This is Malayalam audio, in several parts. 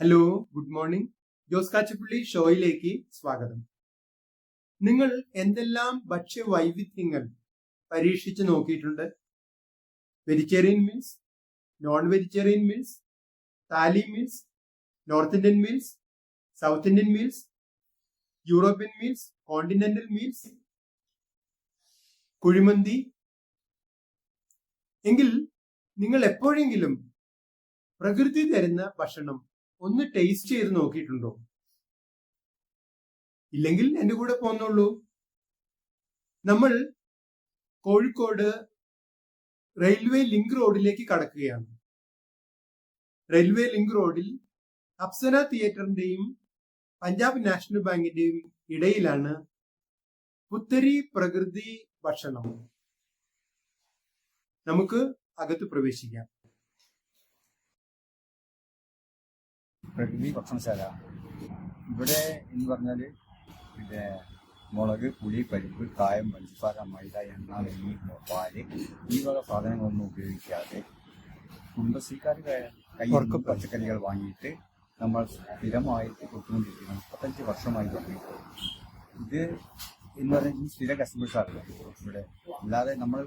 Hello good morning Jose Kachappilly ഷോയിലേക്ക് സ്വാഗതം. നിങ്ങൾ എന്തെല്ലാം ഭക്ഷ്യ വൈവിധ്യങ്ങൾ പരീക്ഷിച്ച് നോക്കിയിട്ടുണ്ട്? Vegetarian meals non vegetarian meals thali meals north Indian meals south Indian meals European meals continental meals kuzhimanthi. എങ്കിൽ നിങ്ങൾ എപ്പോഴെങ്കിലും പ്രകൃതി തരുന്ന ഭക്ഷണം ഒന്ന് ടേസ്റ്റ് ചെയ്ത് നോക്കിയിട്ടുണ്ടോ? ഇല്ലെങ്കിൽ എന്റെ കൂടെ പോന്നുള്ളൂ നമ്മൾ കോഴിക്കോട് റെയിൽവേ ലിങ്ക് റോഡിലേക്ക് കടക്കുകയാണ്. റെയിൽവേ ലിങ്ക് റോഡിൽ അപ്സര തിയേറ്ററിന്റെയും പഞ്ചാബ് നാഷണൽ ബാങ്കിന്റെയും ഇടയിലാണ് പുത്തരി പ്രകൃതി ഭക്ഷണം. നമുക്ക് അകത്ത് പ്രവേശിക്കാം. പ്രകൃതി ഭക്ഷണശാല ഇവിടെ എന്ന് പറഞ്ഞാൽ പിന്നെ മുളക് പുളി പരിപ്പ് കായം പഞ്ചസാര മൈദ എണ്ണ നെയ്യ് പാൽ ഈ വക സാധനങ്ങളൊന്നും ഉപയോഗിക്കാതെ കുടുംബശ്രീക്കാർ പറ. പച്ചക്കറികൾ വാങ്ങിയിട്ട് നമ്മൾ സ്ഥിരമായിട്ട് കൊടുത്തുകൊണ്ടിരിക്കുന്നു. മുപ്പത്തഞ്ച് വർഷമായി തുടങ്ങിയിട്ട് ഇത് എന്ന് പറഞ്ഞാൽ സ്ഥിര അറിയില്ല ഇവിടെ അല്ലാതെ നമ്മൾ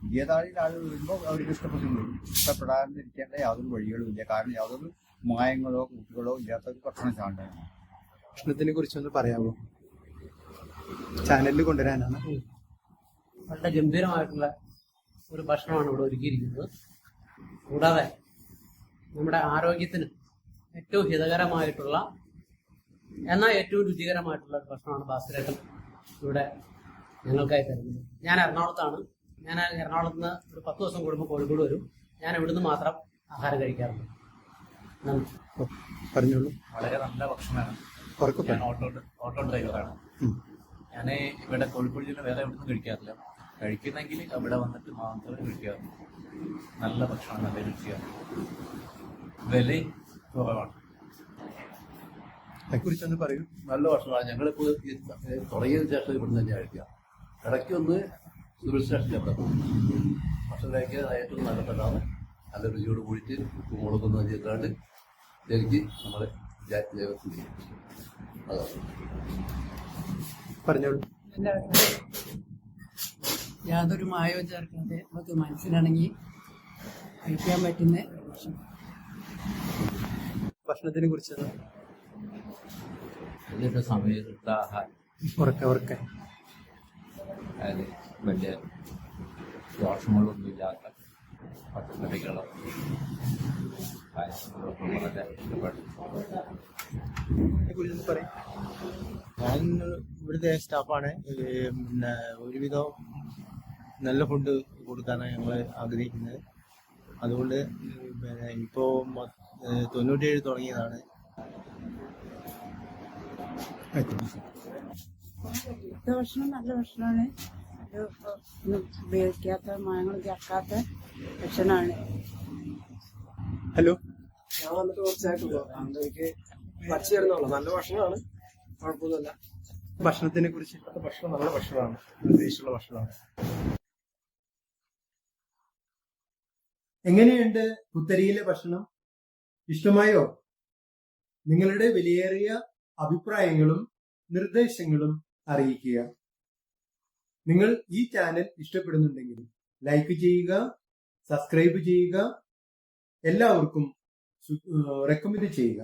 പുതിയതായിട്ട് ആളുകൾ വരുമ്പോൾ അവർക്ക് ഇഷ്ടപ്പെട്ടിട്ടുണ്ട്. ഇഷ്ടപ്പെടാതിരിക്കേണ്ട യാതൊരു വഴികളും ഇല്ല. കാരണം യാതൊരു മായങ്ങളോ കൂട്ടുകളോ ഇല്ലാത്ത ഒരു ചാണ്ടാണ്. ഭക്ഷണത്തിനെ കുറിച്ചൊന്ന് പറയാമോ? ചാനലിൽ കൊണ്ടുവരാനാണ്. വളരെ ഗംഭീരമായിട്ടുള്ള ഒരു ഭക്ഷണമാണ് ഇവിടെ ഒരുക്കിയിരിക്കുന്നത്. കൂടാതെ നമ്മുടെ ആരോഗ്യത്തിന് ഏറ്റവും ഹിതകരമായിട്ടുള്ള എന്നാൽ ഏറ്റവും രുചികരമായിട്ടുള്ള ഒരു ഭക്ഷണമാണ് ഭാസ്കരേട്ടൻ ഇവിടെ ഞങ്ങൾക്കായി തരുന്നത്. ഞാൻ എറണാകുളത്താണ്. ഞാൻ എറണാകുളത്ത് നിന്ന് ഒരു പത്ത് ദിവസം കൂടുമ്പോൾ കോഴിക്കോട് വരും. ഞാൻ ഇവിടുന്ന് മാത്രം ആഹാരം കഴിക്കാറുണ്ട്. പറഞ്ഞോളൂ. വളരെ നല്ല ഭക്ഷണമാണ്. ഞാൻ ഓട്ടോ ഓട്ടോ ഡ്രൈവറാണ്. ഞാൻ ഇവിടെ കോഴിക്കോട് ജില്ല വേറെ എവിടുന്നും കഴിക്കാറില്ല. കഴിക്കുന്നെങ്കിൽ അവിടെ വന്നിട്ട് മാത്രമേ കഴിക്കാറുള്ളൂ. നല്ല ഭക്ഷണം നല്ല രുചിയാണ്. വില കുറവാണ്. അതിനെക്കുറിച്ചൊന്ന് പറയും. നല്ല ഭക്ഷണമാണ്. ഞങ്ങളിപ്പോൾ തുടങ്ങിയതിന് ശേഷം ഇവിടുന്ന് തന്നെ കഴിക്കുക ഇടയ്ക്ക് ഒന്ന് സിവിൽ സ്റ്റേഷനിൽ അവിടെ പോകും ഭക്ഷണം കഴിക്കാൻ ഏറ്റവും നല്ലതാണ്. നല്ല രുചിയോട് കൂടിയിട്ട് മുളകൊന്നും നമ്മൾ ദൈവത്തിന് ചെയ്യും അതാണ് പറഞ്ഞോളൂ. യാതൊരു മായവും ചേർക്കാതെ നമുക്ക് മനസ്സിലാണെങ്കിൽ കഴിക്കാൻ പറ്റുന്ന ഭക്ഷണം. ഭക്ഷണത്തിനെ കുറിച്ചൊന്ന് സമയത്ത് ആഹാരം. ഉറക്കെ ഉറക്കെ. അതായത് വലിയ ദോഷങ്ങളൊന്നും ഇല്ലാത്ത പച്ചക്കറികളോ പായസങ്ങളൊക്കെ വളരെ ഇഷ്ടപ്പെട്ടു ഞാൻ ഇവിടുത്തെ സ്റ്റാഫാണ്. പിന്നെ ഒരുവിധം നല്ല ഫുഡ് കൊടുക്കാനാണ് ഞങ്ങൾ ആഗ്രഹിക്കുന്നത്. അതുകൊണ്ട് പിന്നെ ഇപ്പോൾ തൊണ്ണൂറ്റേഴ് തുടങ്ങിയതാണ്. ഭക്ഷണം നല്ല ഭക്ഷണമാണ് ഒരു ഒന്നും ഉപയോഗിക്കാത്ത മായങ്ങൾ ചേർക്കാത്ത ഭക്ഷണമാണ്. ഹലോ? ഞാൻ വന്നിട്ട് കുറച്ചായിട്ടുള്ളൂ എനിക്ക് പച്ചയായിരുന്നുള്ളൂ നല്ല ഭക്ഷണമാണ്. കുഴപ്പമൊന്നുമില്ല. ഭക്ഷണത്തിനെ കുറിച്ച്. ഇപ്പോഴത്തെ ഭക്ഷണം നല്ല ഭക്ഷണമാണ്. ഉദ്ദേശിച്ചുള്ള ഭക്ഷണമാണ്. എങ്ങനെയുണ്ട് പുത്തരിയിലെ ഭക്ഷണം? ഇഷ്ടമായോ? നിങ്ങളുടെ വിലയേറിയ അഭിപ്രായങ്ങളും നിർദ്ദേശങ്ങളും അറിയിക്കുക. നിങ്ങൾ ഈ ചാനൽ ഇഷ്ടപ്പെടുന്നുണ്ടെങ്കിൽ ലൈക്ക് ചെയ്യുക സബ്സ്ക്രൈബ് ചെയ്യുക എല്ലാവർക്കും റെക്കമെൻഡ് ചെയ്യുക.